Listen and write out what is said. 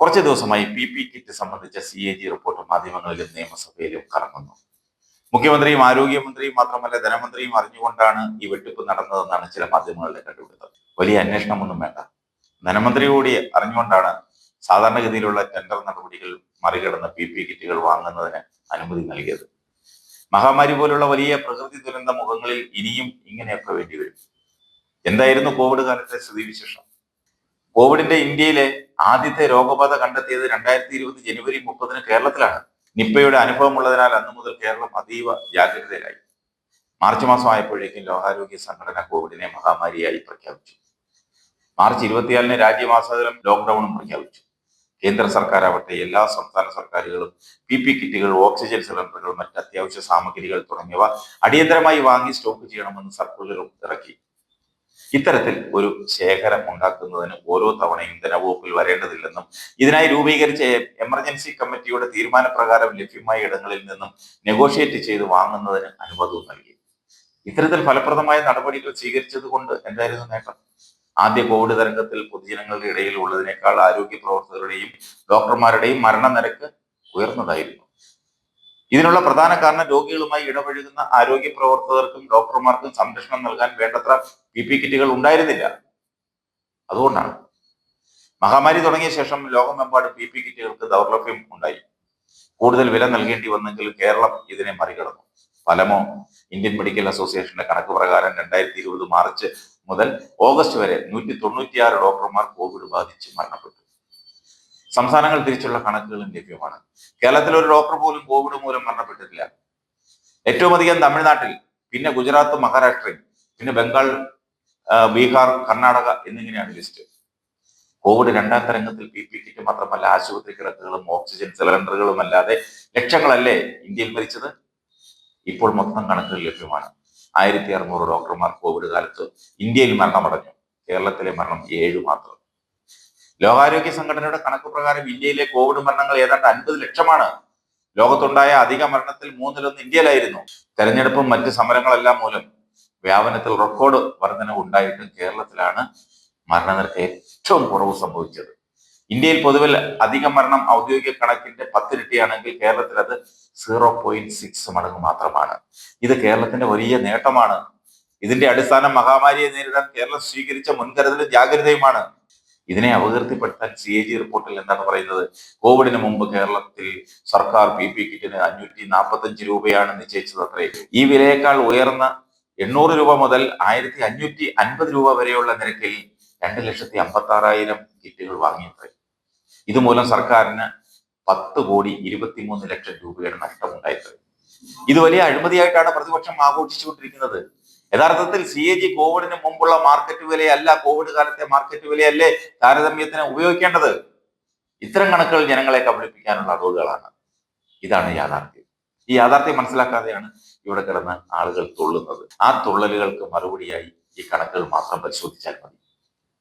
കുറച്ച് ദിവസമായി P P kit സംബന്ധിച്ച സി എ ജി റിപ്പോർട്ട് മാധ്യമങ്ങളിലും നിയമസഭയിലും കറങ്ങുന്നു. മുഖ്യമന്ത്രിയും ആരോഗ്യമന്ത്രിയും മാത്രമല്ല ധനമന്ത്രിയും അറിഞ്ഞുകൊണ്ടാണ് ഈ വെട്ടിപ്പ് നടന്നതെന്നാണ് ചില മാധ്യമങ്ങളുടെ കണ്ടുപിടുത്തം. വലിയ അന്വേഷണമൊന്നും വേണ്ട. ധനമന്ത്രി കൂടി അറിഞ്ഞുകൊണ്ടാണ് സാധാരണഗതിയിലുള്ള ടെൻഡർ നടപടികൾ മറികടന്ന് പി പി കിറ്റുകൾ വാങ്ങുന്നതിന് അനുമതി നൽകിയത്. മഹാമാരി പോലുള്ള വലിയ പ്രകൃതി ദുരന്ത മുഖങ്ങളിൽ ഇനിയും ഇങ്ങനെയൊക്കെ വേണ്ടിവരും. എന്തായിരുന്നു കോവിഡ് കാലത്തെ സ്ഥിതിവിശേഷം? കോവിഡിന്റെ ഇന്ത്യയിലെ ആദ്യത്തെ രോഗബാധ കണ്ടെത്തിയത് രണ്ടായിരത്തി ഇരുപത് ജനുവരി മുപ്പതിന് കേരളത്തിലാണ്. നിപ്പയുടെ അനുഭവമുള്ളതിനാൽ അന്നു മുതൽ കേരളം അതീവ ജാഗ്രതയിലായി. മാർച്ച് മാസം ആയപ്പോഴേക്കും ലോകാരോഗ്യ സംഘടന കോവിഡിനെ മഹാമാരിയായി പ്രഖ്യാപിച്ചു. മാർച്ച് ഇരുപത്തിയാലിന് രാജ്യമാസകലം ലോക്ക്ഡൌണും പ്രഖ്യാപിച്ചു. കേന്ദ്ര സർക്കാർ ആവട്ടെ എല്ലാ സംസ്ഥാന സർക്കാരുകളും പി പി കിറ്റുകൾ ഓക്സിജൻ സിലിണ്ടറുകൾ മറ്റ് അത്യാവശ്യ സാമഗ്രികൾ തുടങ്ങിയവ അടിയന്തരമായി വാങ്ങി സ്റ്റോക്ക് ചെയ്യണമെന്ന് സർക്കുലറും ഇറക്കി. ഇത്തരത്തിൽ ഒരു ശേഖരം ഉണ്ടാക്കുന്നതിന് ഓരോ തവണയും ധനവകുപ്പിൽ വരേണ്ടതില്ലെന്നും ഇതിനായി രൂപീകരിച്ച എമർജൻസി കമ്മിറ്റിയുടെ തീരുമാനപ്രകാരം ലഭ്യമായ ഇടങ്ങളിൽ നിന്നും നെഗോഷിയേറ്റ് ചെയ്ത് വാങ്ങുന്നതിന് അനുവാദവും നൽകി. ഇത്തരത്തിൽ ഫലപ്രദമായ നടപടികൾ സ്വീകരിച്ചത് കൊണ്ട് എന്തായിരുന്നു നേട്ടം? ആദ്യ കോവിഡ് തരംഗത്തിൽ പൊതുജനങ്ങളുടെ ഇടയിൽ ഉള്ളതിനേക്കാൾ ആരോഗ്യ പ്രവർത്തകരുടെയും ഡോക്ടർമാരുടെയും മരണനിരക്ക് ഉയർന്നതായിരുന്നു. ഇതിനുള്ള പ്രധാന കാരണം രോഗികളുമായി ഇടപഴകുന്ന ആരോഗ്യ പ്രവർത്തകർക്കും ഡോക്ടർമാർക്കും സംരക്ഷണം നൽകാൻ വേണ്ടത്ര പി പി കിറ്റുകൾ ഉണ്ടായിരുന്നില്ല. അതുകൊണ്ടാണ്. മഹാമാരി തുടങ്ങിയ ശേഷം ലോകമെമ്പാടും പി പി കിറ്റുകൾക്ക് ദൗർലഭ്യം ഉണ്ടായി. കൂടുതൽ വില നൽകേണ്ടി വന്നെങ്കിൽ കേരളം ഇതിനെ മറികടന്നു. ഫലമോ? ഇന്ത്യൻ മെഡിക്കൽ അസോസിയേഷന്റെ കണക്ക് പ്രകാരം രണ്ടായിരത്തി ഇരുപത് മാർച്ച് മുതൽ ഓഗസ്റ്റ് വരെ നൂറ്റി തൊണ്ണൂറ്റിയാറ് ഡോക്ടർമാർ കോവിഡ് ബാധിച്ച് മരണപ്പെട്ടു. സംസ്ഥാനങ്ങൾ തിരിച്ചുള്ള കണക്കുകളും ലഭ്യമാണ്. കേരളത്തിൽ ഒരു ഡോക്ടർ പോലും കോവിഡ് മൂലം മരണപ്പെട്ടിട്ടില്ല. ഏറ്റവും അധികം തമിഴ്നാട്ടിൽ പിന്നെ ഗുജറാത്ത് മഹാരാഷ്ട്രയും പിന്നെ ബംഗാൾ ബീഹാർ കർണാടക എന്നിങ്ങനെയാണ് ലിസ്റ്റ്. കോവിഡ് രണ്ടാം തരംഗത്തിൽ പി പി കിറ്റ് മാത്രമല്ല ആശുപത്രി കിടക്കുകളും ഓക്സിജൻ സിലിണ്ടറുകളും അല്ലാതെ ലക്ഷങ്ങളല്ലേ ഇന്ത്യയിൽ മരിച്ചത്? ഇപ്പോൾ മൊത്തം കണക്കുകൾ ലഭ്യമാണ്. ആയിരത്തി അറുന്നൂറ് ഡോക്ടർമാർ കോവിഡ് കാലത്ത് ഇന്ത്യയിൽ മരണമടഞ്ഞു. കേരളത്തിലെ മരണം ഏഴ് മാത്രം. ലോകാരോഗ്യ സംഘടനയുടെ കണക്ക് പ്രകാരം ഇന്ത്യയിലെ കോവിഡ് മരണങ്ങൾ ഏതാണ്ട് അൻപത് ലക്ഷമാണ്. ലോകത്തുണ്ടായ അധിക മരണത്തിൽ മൂന്നിലൊന്ന് ഇന്ത്യയിലായിരുന്നു. തെരഞ്ഞെടുപ്പും മറ്റ് സമരങ്ങളെല്ലാം മൂലം വ്യാപനത്തിൽ റെക്കോർഡ് വർധനവ് ഉണ്ടായിട്ടും കേരളത്തിലാണ് മരണനിരക്ക് ഏറ്റവും കുറവ് സംഭവിച്ചത്. ഇന്ത്യയിൽ പൊതുവിൽ അധിക മരണം ഔദ്യോഗിക കണക്കിന്റെ പത്തിരട്ടിയാണെങ്കിൽ കേരളത്തിൽ അത് സീറോ പോയിന്റ് സിക്സ് മടങ്ങ് മാത്രമാണ്. ഇത് കേരളത്തിന്റെ വലിയ നേട്ടമാണ്. ഇതിന്റെ അടിസ്ഥാനം മഹാമാരിയെ നേരിടാൻ കേരളം സ്വീകരിച്ച മുൻകരുതലും ജാഗ്രതയുമാണ്. ഇതിനെ അപകീർത്തിപ്പെടുത്താൻ സി എ ജി റിപ്പോർട്ടിൽ എന്താണ് പറയുന്നത്? കോവിഡിന് മുമ്പ് കേരളത്തിൽ സർക്കാർ പി പി കിറ്റിന് അഞ്ഞൂറ്റി നാൽപ്പത്തഞ്ച് രൂപയാണ് നിശ്ചയിച്ചത് അത്രേ. ഈ വിലയേക്കാൾ ഉയർന്ന എണ്ണൂറ് രൂപ മുതൽ ആയിരത്തി അഞ്ഞൂറ്റി അൻപത് രൂപ വരെയുള്ള നിരക്കിൽ രണ്ട് ലക്ഷത്തി അമ്പത്തി ആറായിരം കിറ്റുകൾ വാങ്ങിയത്രേ. ഇതുമൂലം സർക്കാരിന് പത്ത് കോടി ഇരുപത്തിമൂന്ന് ലക്ഷം രൂപയുടെ നഷ്ടമുണ്ടായത് ഇത് വലിയ അഴിമതിയായിട്ടാണ് പ്രതിപക്ഷം ആഘോഷിച്ചുകൊണ്ടിരിക്കുന്നത്. യഥാർത്ഥത്തിൽ സി എ ജി കോവിഡിന് മുമ്പുള്ള മാർക്കറ്റ് വിലയല്ല കോവിഡ് കാലത്തെ മാർക്കറ്റ് വിലയല്ലേ താരതമ്യത്തിന് ഉപയോഗിക്കേണ്ടത്? ഇത്തരം കണക്കുകൾ ജനങ്ങളെ കബളിപ്പിക്കാനുള്ള അറിവുകളാണ് ഇതാണ് യാഥാർത്ഥ്യം. ഈ യാഥാർത്ഥ്യം മനസ്സിലാക്കാതെയാണ് ഇവിടെ കിടന്ന് ആളുകൾ തുള്ളുന്നത്. ആ തുള്ളലുകൾക്ക് മറുപടിയായി ഈ കണക്കുകൾ മാത്രം പരിശോധിച്ചാൽ മതി.